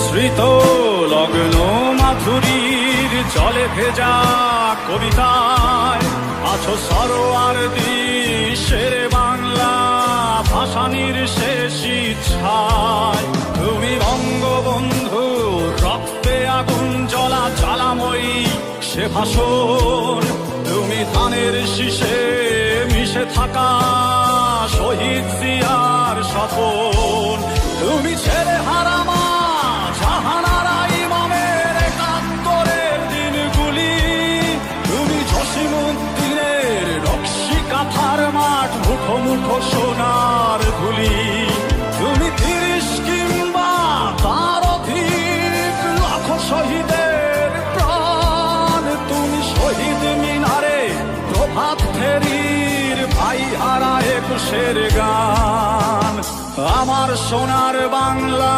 স্মৃত লগ্ন মাধুরীর জলে ভেজা কবিতায়, আছো সরোয়ার শের বাংলা ভাসানির শেষ ইচ্ছায়। তুমি বঙ্গবন্ধু, রক্তে আগুন জ্বলা জ্বালাময়ী সে ভাষণ তুমি ধানের শীষে মিশে থাকা শহীদ জিয়ার সপন সোনার ধুলি। তুমি তিরিশ কিংবা তার অধিক লাখ শহীদের প্রাণ। তুমি শহীদ মিনারে প্রভাত ফেরির ভাই হারা একুশের গান। আমার সোনার বাংলা